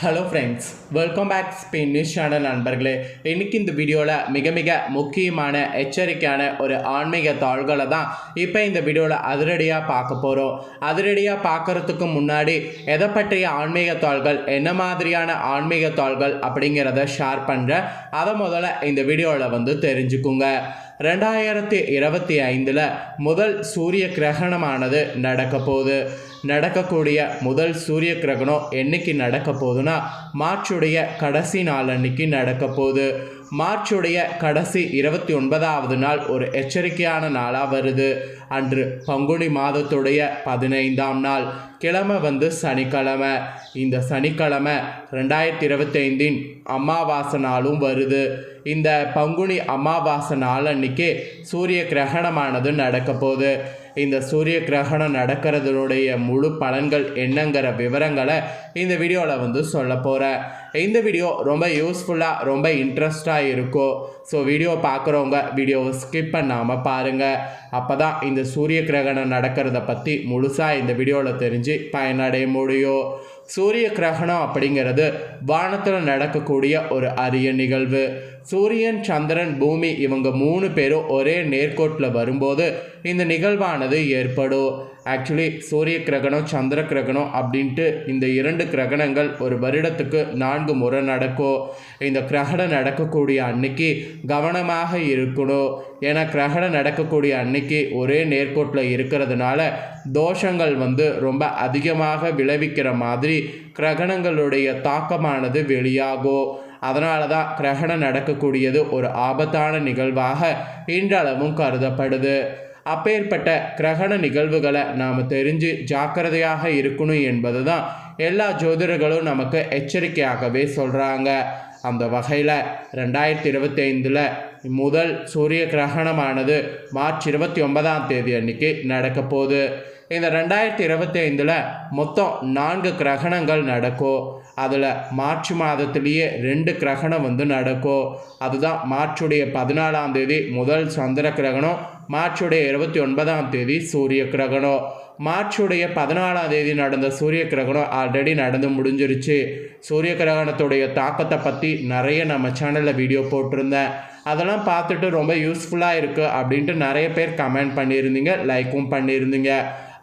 Hello friends welcome back Spain news channel நண்பர்களே. இன்றைக்கி இந்த வீடியோவில் மிக மிக முக்கியமான எச்சரிக்கையான ஒரு ஆன்மீக தாள்களை தான் இப்போ இந்த வீடியோவில் அதிரடியாக பார்க்க போகிறோம் அதிரடியாக பார்க்கறதுக்கு முன்னாடி எதை பற்றிய ஆன்மீக தாள்கள் என்ன மாதிரியான ஆன்மீக தாள்கள் அப்படிங்கிறத ஷேர் பண்ணுறேன் அதை முதல்ல இந்த வீடியோவில் வந்து தெரிஞ்சுக்குங்க. ரெண்டாயிரத்தி இருபத்தி ஐந்தில் முதல் சூரிய கிரகணமானது நடக்க போகுது. நடக்கக்கூடிய முதல் சூரிய கிரகணம் என்னைக்கு நடக்க போகுதுன்னா மார்ச்சுடைய கடைசி நாள் அன்னைக்கு நடக்க போகுது மார்ச்சுடைய கடைசி இருபத்தி ஒன்பதாவது நாள் ஒரு எச்சரிக்கையான நாளாக வருது. அன்று பங்குனி மாதத்துடைய பதினைந்தாம் நாள். கிழமை வந்து சனிக்கிழமை. இந்த சனிக்கிழமை ரெண்டாயிரத்தி இருபத்தைந்தின் அமாவாசை நாளும் வருது. இந்த பங்குனி அமாவாசை நாள் அன்னைக்கு சூரிய கிரகணமானது நடக்க போகுது. இந்த சூரிய கிரகணம் நடக்கிறதுடைய முழு பலன்கள் என்னங்கிற விவரங்களை இந்த வீடியோவில் வந்து சொல்ல போகிறேன் இந்த வீடியோ ரொம்ப யூஸ்ஃபுல்லாக ரொம்ப இன்ட்ரெஸ்டாக இருக்கும் ஸோ வீடியோ பார்க்குறவங்க வீடியோவை ஸ்கிப் பண்ணாமல் பாருங்கள் அப்போ தான் இந்த சூரிய கிரகணம் நடக்கிறத பற்றி முழுசாக இந்த வீடியோவில் தெரிஞ்சு பயனடைய முடியும். சூரிய கிரகணம் அப்படிங்கிறது வானத்தில் நடக்கக்கூடிய ஒரு அரிய நிகழ்வு. சூரியன் சந்திரன் பூமி இவங்க மூணு பேரும் ஒரே நேர்கோட்டில் வரும்போது இந்த நிகழ்வானது ஏற்படும். ஆக்சுவலி சூரிய கிரகணம் சந்திர கிரகணம் அப்படின்ட்டு இந்த இரண்டு கிரகணங்கள் ஒரு வருடத்துக்கு நான்கு முறை நடக்கும். இந்த கிரகணம் நடக்கக்கூடிய அன்னைக்கு கவனமாக இருக்கணும். ஏன்னா கிரகணம் நடக்கக்கூடிய அன்னைக்கு ஒரே நேர்கோட்டில் இருக்கிறதுனால தோஷங்கள் வந்து ரொம்ப அதிகமாக விளைவிக்கிற மாதிரி கிரகணங்களுடைய தாக்கமானது வெளியாகும். அதனால தான் கிரகணம் நடக்கக்கூடியது ஒரு ஆபத்தான நிகழ்வாக இன்றளவும் கருதப்படுது. அப்பேற்பட்ட கிரகண நிகழ்வுகளை நாம் தெரிஞ்சு ஜாக்கிரதையாக இருக்கணும் என்பது தான் எல்லா ஜோதிடர்களும் நமக்கு எச்சரிக்கையாகவே சொல்கிறாங்க அந்த வகையில் ரெண்டாயிரத்தி இருபத்தைந்தில் முதல் சூரிய கிரகணமானது மார்ச் இருபத்தி ஒன்பதாம் தேதி அன்னைக்கு நடக்க போகுது இந்த ரெண்டாயிரத்தி இருபத்தி ஐந்தில் மொத்தம் நான்கு கிரகணங்கள் நடக்கும் அதில் மார்ச் மாதத்திலேயே ரெண்டு கிரகணம் வந்து நடக்கும் அதுதான் மார்ச்சுடைய பதினாலாம் தேதி முதல் சந்திர கிரகணம் மார்ச்சுடைய இருபத்தி ஒன்பதாம் தேதி சூரிய கிரகணம். மார்ச்சுடைய பதினாலாம் தேதி நடந்த சூரிய கிரகணம் ஆல்ரெடி நடந்து முடிஞ்சிருச்சு. சூரிய கிரகணத்துடைய தாக்கத்தை பற்றி நிறைய நம்ம சேனலில் வீடியோ போட்டிருந்தேன். அதெல்லாம் பார்த்துட்டு ரொம்ப யூஸ்ஃபுல்லாக இருக்குது அப்படின்ட்டு நிறைய பேர் கமெண்ட் பண்ணியிருந்தீங்க லைக்கும் பண்ணியிருந்தீங்க.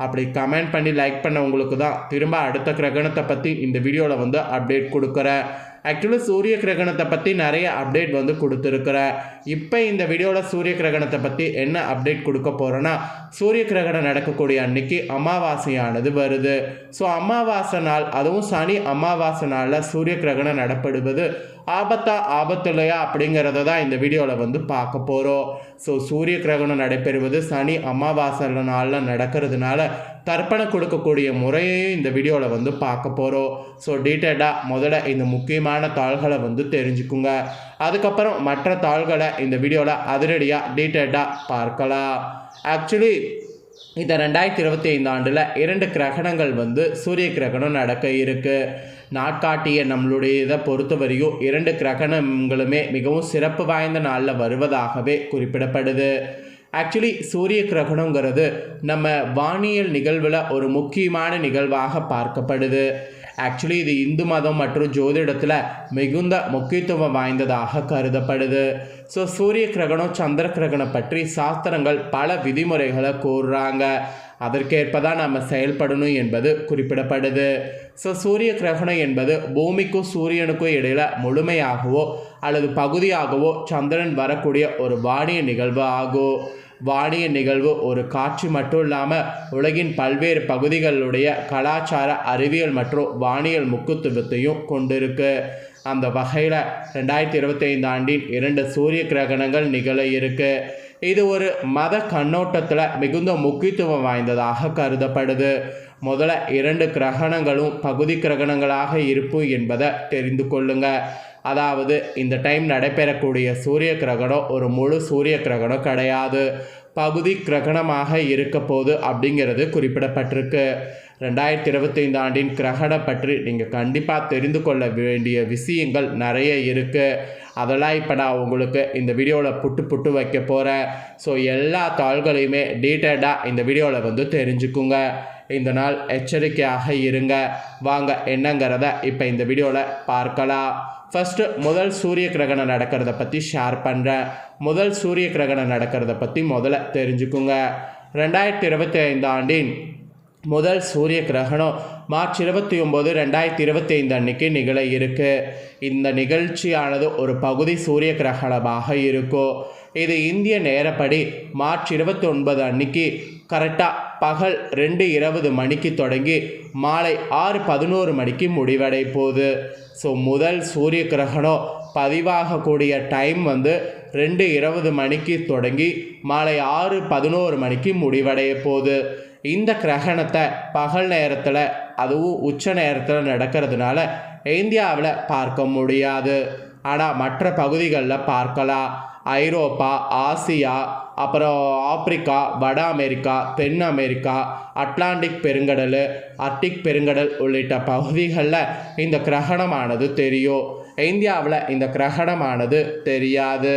அப்படி கமெண்ட் பண்ணி லைக் பண்ணவங்களுக்கு தான் திரும்ப அடுத்த கிரகணத்தை பற்றி இந்த வீடியோவில் வந்து அப்டேட் கொடுக்குறேன். ஆக்சுவலாக சூரிய கிரகணத்தை பற்றி நிறைய அப்டேட் வந்து கொடுத்துருக்குறேன். இப்போ இந்த வீடியோவில் சூரிய கிரகணத்தை பற்றி என்ன அப்டேட் கொடுக்க போகிறேன்னா சூரிய கிரகணம் நடக்கக்கூடிய அன்னைக்கு அமாவாசையானது வருது. ஸோ அமாவாசை நாள் அதுவும் சனி அமாவாசை நாளில் சூரிய கிரகணம் நடப்படுவது ஆபத்தா இல்லையா அப்படிங்கிறத தான் இந்த வீடியோவில் வந்து பார்க்க போகிறோம் ஸோ சூரிய கிரகணம் நடைபெறுவது சனி அமாவாசை நாளில் நடக்கிறதுனால தர்ப்பணம் கொடுக்கக்கூடிய முறையையும் இந்த வீடியோவில் வந்து பார்க்க போகிறோம் ஸோ டீட்டெயிலாக முதல்ல இந்த முக்கியமான தாள்களை வந்து தெரிஞ்சுக்குங்க. அதுக்கப்புறம் மற்ற தாள்களை இந்த வீடியோவில் அதிரடியாக டீட்டெயிலாக பார்க்கலாம். ஆக்சுவலி இந்த ரெண்டாயிரத்தி இருபத்தி ஐந்து ஆண்டில் இரண்டு கிரகணங்கள் வந்து சூரிய கிரகணம் நடக்க இருக்குது நாட்காட்டிய நம்மளுடைய இதை பொறுத்தவரையும் இரண்டு கிரகணங்களுமே மிகவும் சிறப்பு வாய்ந்த நாளில் வருவதாகவே குறிப்பிடப்படுது. ஆக்சுவலி சூரிய கிரகணங்கிறது நம்ம வானியல் நிகழ்வில் ஒரு முக்கியமான நிகழ்வாக பார்க்கப்படுது. ஆக்சுவலி இது இந்து மதம் மற்றும் ஜோதிடத்தில் மிகுந்த முக்கியத்துவம் வாய்ந்ததாக கருதப்படுது. ஸோ சூரிய கிரகணம் சந்திர கிரகணம் பற்றி சாஸ்திரங்கள் பல விதிமுறைகளை கூறுறாங்க. அதற்கேற்ப தான் நம்ம செயல்படணும் என்பது குறிப்பிடப்படுது. ஸோ சூரிய கிரகணம் என்பது பூமிக்கும் சூரியனுக்கும் இடையில் முழுமையாகவோ அல்லது பகுதியாகவோ சந்திரன் வரக்கூடிய ஒரு வானிய நிகழ்வு ஆகும். வானிய நிகழ்வு ஒரு காட்சி மட்டும் இல்லாமல் உலகின் பல்வேறு பகுதிகளுடைய கலாச்சார அறிவியல் மற்றும் வானியல் முக்கியத்துவத்தையும் கொண்டிருக்கு. அந்த வகையில் ரெண்டாயிரத்தி இருபத்தைந்து ஆண்டின் இரண்டு சூரிய கிரகணங்கள் நிகழ இருக்கு. இது ஒரு மத கண்ணோட்டத்தில் மிகுந்த முக்கியத்துவம் வாய்ந்ததாக கருதப்படுது. முதல்ல இரண்டு கிரகணங்களும் பகுதி கிரகணங்களாக இருக்கும் என்பதை தெரிந்து கொள்ளுங்க. அதாவது இந்த டைம் நடைபெறக்கூடிய சூரிய கிரகணம் ஒரு முழு சூரிய கிரகணம் கிடையாது. பகுதி கிரகணமாக இருக்க போகுது அப்படிங்கிறது குறிப்பிடப்பட்டிருக்கு. ரெண்டாயிரத்தி இருபத்தைந்து ஆண்டின் கிரகணம் பற்றி நீங்கள் கண்டிப்பாக தெரிந்து கொள்ள வேண்டிய விஷயங்கள் நிறைய இருக்குது அதெல்லாம் இப்போ நான் உங்களுக்கு இந்த வீடியோவில் புட்டு புட்டு வைக்க போகிறேன் ஸோ எல்லா தாள்களையுமே டீட்டெயில்டாக இந்த வீடியோவில் வந்து தெரிஞ்சுக்குங்க. இந்த நாள் எச்சரிக்கையாக இருங்க. வாங்க என்னங்கிறத இப்போ இந்த வீடியோவில் பார்க்கலாம். ஃபஸ்ட்டு முதல் சூரிய கிரகணம் நடக்கிறத பற்றி ஷேர் பண்ணுறேன் முதல் சூரிய கிரகணம் நடக்கிறத பற்றி முதல்ல தெரிஞ்சுக்குங்க. ரெண்டாயிரத்தி இருபத்தி ஐந்து ஆண்டின் முதல் சூரிய கிரகணம் மார்ச் இருபத்தி ஒம்பது ரெண்டாயிரத்தி இருபத்தி ஐந்து அன்னைக்கு நிகழ இருக்கு. இந்த நிகழ்ச்சியானது ஒரு பகுதி சூரிய கிரகணமாக இருக்கும் இது இந்திய நேரப்படி மார்ச் இருபத்தி ஒன்பது அன்னைக்கு கரெக்டாக பகல் ரெண்டு இருபது மணிக்கு தொடங்கி மாலை ஆறு பதினோரு மணிக்கு முடிவடை போகுது. ஸோ முதல் சூரிய கிரகணம் பதிவாகக்கூடிய டைம் வந்து ரெண்டு இருபது மணிக்கு தொடங்கி மாலை ஆறு பதினோரு மணிக்கு முடிவடைய போகுது. இந்த கிரகணத்தை பகல் நேரத்தில் அதுவும் உச்ச நேரத்தில் நடக்கிறதுனால இந்தியாவில் பார்க்க முடியாது. ஆனால் மற்ற பகுதிகளில் பார்க்கலாம். ஐரோப்பா ஆசியா அப்புறம் ஆப்பிரிக்கா வட அமெரிக்கா தென் அமெரிக்கா அட்லாண்டிக் பெருங்கடல் அர்டிக் பெருங்கடல் உள்ளிட்ட பகுதிகளில் இந்த கிரகணமானது தெரியும். இந்தியாவில் இந்த கிரகணமானது தெரியாது.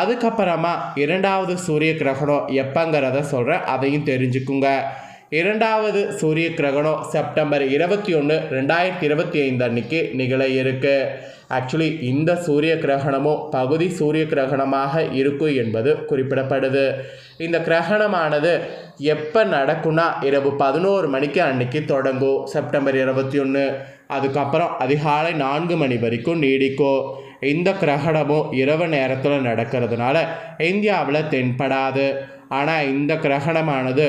அதுக்கப்புறமா இரண்டாவது சூரிய கிரகணம் எப்போங்கிறத சொல்கிறேன் அதையும் தெரிஞ்சுக்குங்க. இரண்டாவது சூரிய கிரகணம் செப்டம்பர் இருபத்தி ஒன்று ரெண்டாயிரத்தி இருபத்தி ஐந்து அன்னைக்கு நிகழ இருக்கு ஆக்சுவலி இந்த சூரிய கிரகணமும் பகுதி சூரிய கிரகணமாக இருக்கும் என்பது குறிப்பிடப்படுது. இந்த கிரகணமானது எப்போ நடக்கும்னா இரவு பதினோரு மணிக்கு அன்னைக்கு தொடங்கும் செப்டம்பர் இருபத்தி ஒன்று அதுக்கப்புறம் அதிகாலை நான்கு மணி வரைக்கும் நீடிக்கும் இந்த கிரகணமும் இரவு நேரத்தில் நடக்கிறதுனால இந்தியாவில் தென்படாது. ஆனால் இந்த கிரகணமானது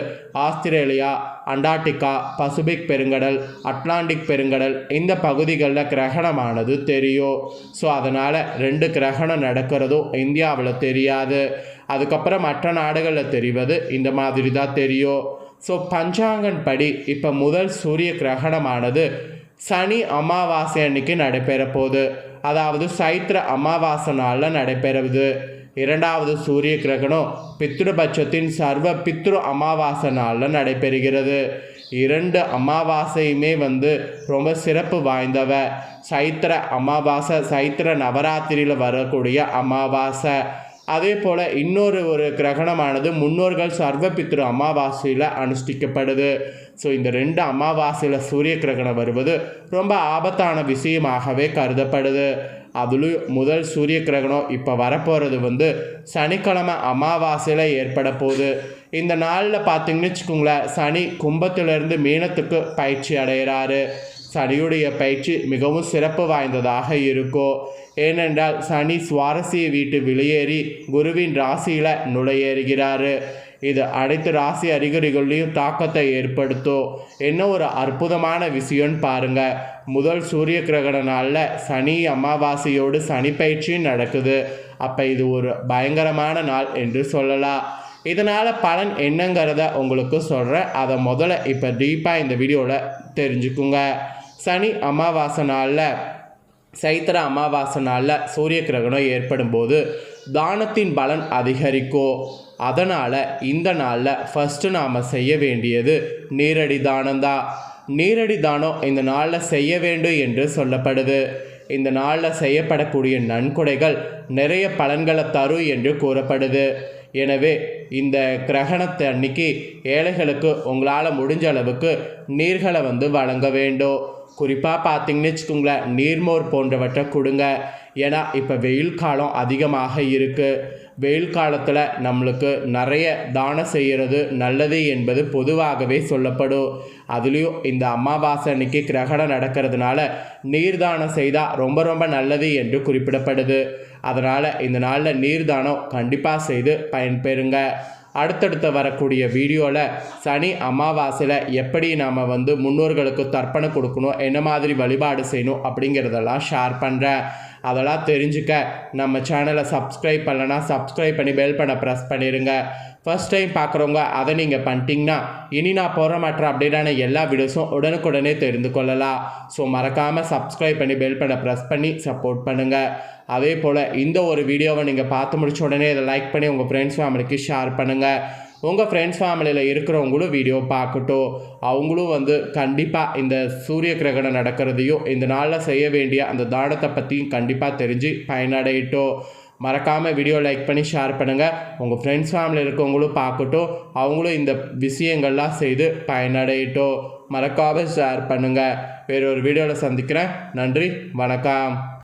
ஆஸ்திரேலியா அண்டார்டிகா பசிபிக் பெருங்கடல் அட்லாண்டிக் பெருங்கடல் இந்த பகுதிகளில் கிரகணமானது தெரியும். ஸோ அதனால் ரெண்டு கிரகணம் நடக்கிறதும் இந்தியாவில் தெரியாது. அதுக்கப்புறம் மற்ற நாடுகளில் தெரிவது இந்த மாதிரி தான் தெரியும். ஸோ பஞ்சாங்கன் படி இப்போ முதல் சூரிய கிரகணமானது சனி அமாவாசை அன்னைக்கு நடைபெற போகுது அதாவது சைத்திர அமாவாசை நாளில் நடைபெறுது. இரண்டாவது சூரிய கிரகணம் பித்ருபட்சத்தின் சர்வ பித்ரு அமாவாசை நாளில் நடைபெறுகிறது. இரண்டு அமாவாசையுமே வந்து ரொம்ப சிறப்பு வாய்ந்தவ. சைத்திர அமாவாசை சைத்திர நவராத்திரியில் வரக்கூடிய அமாவாசை. அதே போல் இன்னொரு ஒரு கிரகணமானது முன்னோர்கள் சர்வபித்ரு அமாவாசையில் அனுஷ்டிக்கப்படுது. ஸோ இந்த ரெண்டு அமாவாசையில் சூரிய கிரகணம் வருவது ரொம்ப ஆபத்தான விஷயமாகவே கருதப்படுது. அதுலேயும் முதல் சூரிய கிரகணம் இப்போ வரப்போகிறது வந்து சனிக்கிழமை அமாவாசையில் ஏற்பட போகுது. இந்த நாளில் பார்த்தீங்கன்னு வச்சுக்கோங்களேன் சனி கும்பத்திலிருந்து மீனத்துக்கு பயிற்சி அடைகிறாரு சனியுடைய பயிற்சி மிகவும் சிறப்பு வாய்ந்ததாக இருக்கும். ஏனென்றால் சனி சுவாரஸ்ய வீட்டு வெளியேறி குருவின் ராசியில் நுழையேறுகிறாரு. இது அனைத்து ராசி அறிகுறிகள்லையும் தாக்கத்தை ஏற்படுத்தும். என்ன ஒரு அற்புதமான விஷயம்னு பாருங்க. முதல் சூரிய கிரகண நாளில் சனி அமாவாசையோடு சனி பயிற்சியும் நடக்குது. அப்போ இது ஒரு பயங்கரமான நாள் என்று சொல்லலாம். இதனால் பலன் என்னங்கிறத உங்களுக்கு சொல்கிறேன் அதை முதல்ல இப்போ டீப்பாக இந்த வீடியோவில் தெரிஞ்சுக்குங்க. சனி அமாவாசை நாளில் சைத்திர அமாவாசை நாளில் சூரிய கிரகணம் ஏற்படும் போது தானத்தின் பலன் அதிகரிக்கும் அதனால் இந்த நாளில் ஃபஸ்ட்டு நாம் செய்ய வேண்டியது நீரடி தானம்தான் நீரடி தானம் இந்த நாளில் செய்ய வேண்டும் என்று சொல்லப்படுது. இந்த நாளில் செய்யப்படக்கூடிய நன்கொடைகள் நிறைய பலன்களை தரும் என்று கூறப்படுது. எனவே இந்த கிரகணத்தை அன்னைக்கு ஏழைகளுக்கு உங்களால் முடிஞ்ச அளவுக்கு நீர்களை வந்து வழங்க வேண்டும். குறிப்பாக பார்த்தீங்கன்னு வச்சுக்கோங்களேன் நீர்மோர் போன்றவற்றை கொடுங்க. ஏன்னா இப்போ வெயில் காலம் அதிகமாக இருக்குது வெயில் காலத்தில் நம்மளுக்கு நிறைய தானம் செய்கிறது நல்லது என்பது பொதுவாகவே சொல்லப்படும். அதுலேயும் இந்த அமாவாசை அன்னைக்கு கிரகணம் நடக்கிறதுனால நீர்தானம் செய்தால் ரொம்ப ரொம்ப நல்லது என்று குறிப்பிடப்படுது. அதனால் இந்த நாளில் நீர்தானம் கண்டிப்பாக செய்து பயன்பெறுங்க. அடுத்தடுத்து வரக்கூடிய வீடியோவில் சனி அமாவாசையில் எப்படி நாம் வந்து முன்னோர்களுக்கு தர்ப்பணம் கொடுக்கணும் என்ன மாதிரி வழிபாடு செய்யணும் அப்படிங்கிறதெல்லாம் ஷேர் பண்ணுறேன் அதெல்லாம் தெரிஞ்சுக்க நம்ம சேனலை சப்ஸ்கிரைப் பண்ணலன்னா சப்ஸ்கிரைப் பண்ணி பெல் பண்ண ப்ரெஸ் பண்ணிடுங்க ஃபர்ஸ்ட் டைம் பார்க்குறவங்க அதை நீங்கள் பண்ணிட்டீங்கன்னா இனி நான் போகிற மாற்ற அப்டேட்டான எல்லா வீடியோஸும் உடனுக்குடனே தெரிந்து கொள்ளலாம். ஸோ மறக்காமல் சப்ஸ்கிரைப் பண்ணி பெல் பண்ண ப்ரெஸ் பண்ணி சப்போர்ட் பண்ணுங்கள் அதே போல் இந்த ஒரு வீடியோவை நீங்கள் பார்த்து முடிச்ச உடனே இதை லைக் பண்ணி உங்கள் ஃப்ரெண்ட்ஸ் ஃபேமிலிக்கு ஷேர் பண்ணுங்கள் உங்கள் ஃப்ரெண்ட்ஸ் ஃபேமிலியில் இருக்கிறவங்களும் வீடியோ பார்க்கட்டும். அவங்களும் வந்து கண்டிப்பாக இந்த சூரிய கிரகணம் நடக்கிறதையும் இந்த நாளில் செய்ய வேண்டிய அந்த தானத்தை பற்றியும் கண்டிப்பாக தெரிஞ்சு பயனடையட்டும். மறக்காமல் வீடியோ லைக் பண்ணி ஷேர் பண்ணுங்கள் உங்கள் ஃப்ரெண்ட்ஸ் ஃபேமிலியில் இருக்கவங்களும் பார்க்கட்டும். அவங்களும் இந்த விஷயங்கள்லாம் செய்து பயனடையட்டும். மறக்காமல் ஷேர் பண்ணுங்கள் வேறொரு வீடியோவில் சந்திக்கிறேன். நன்றி வணக்கம்.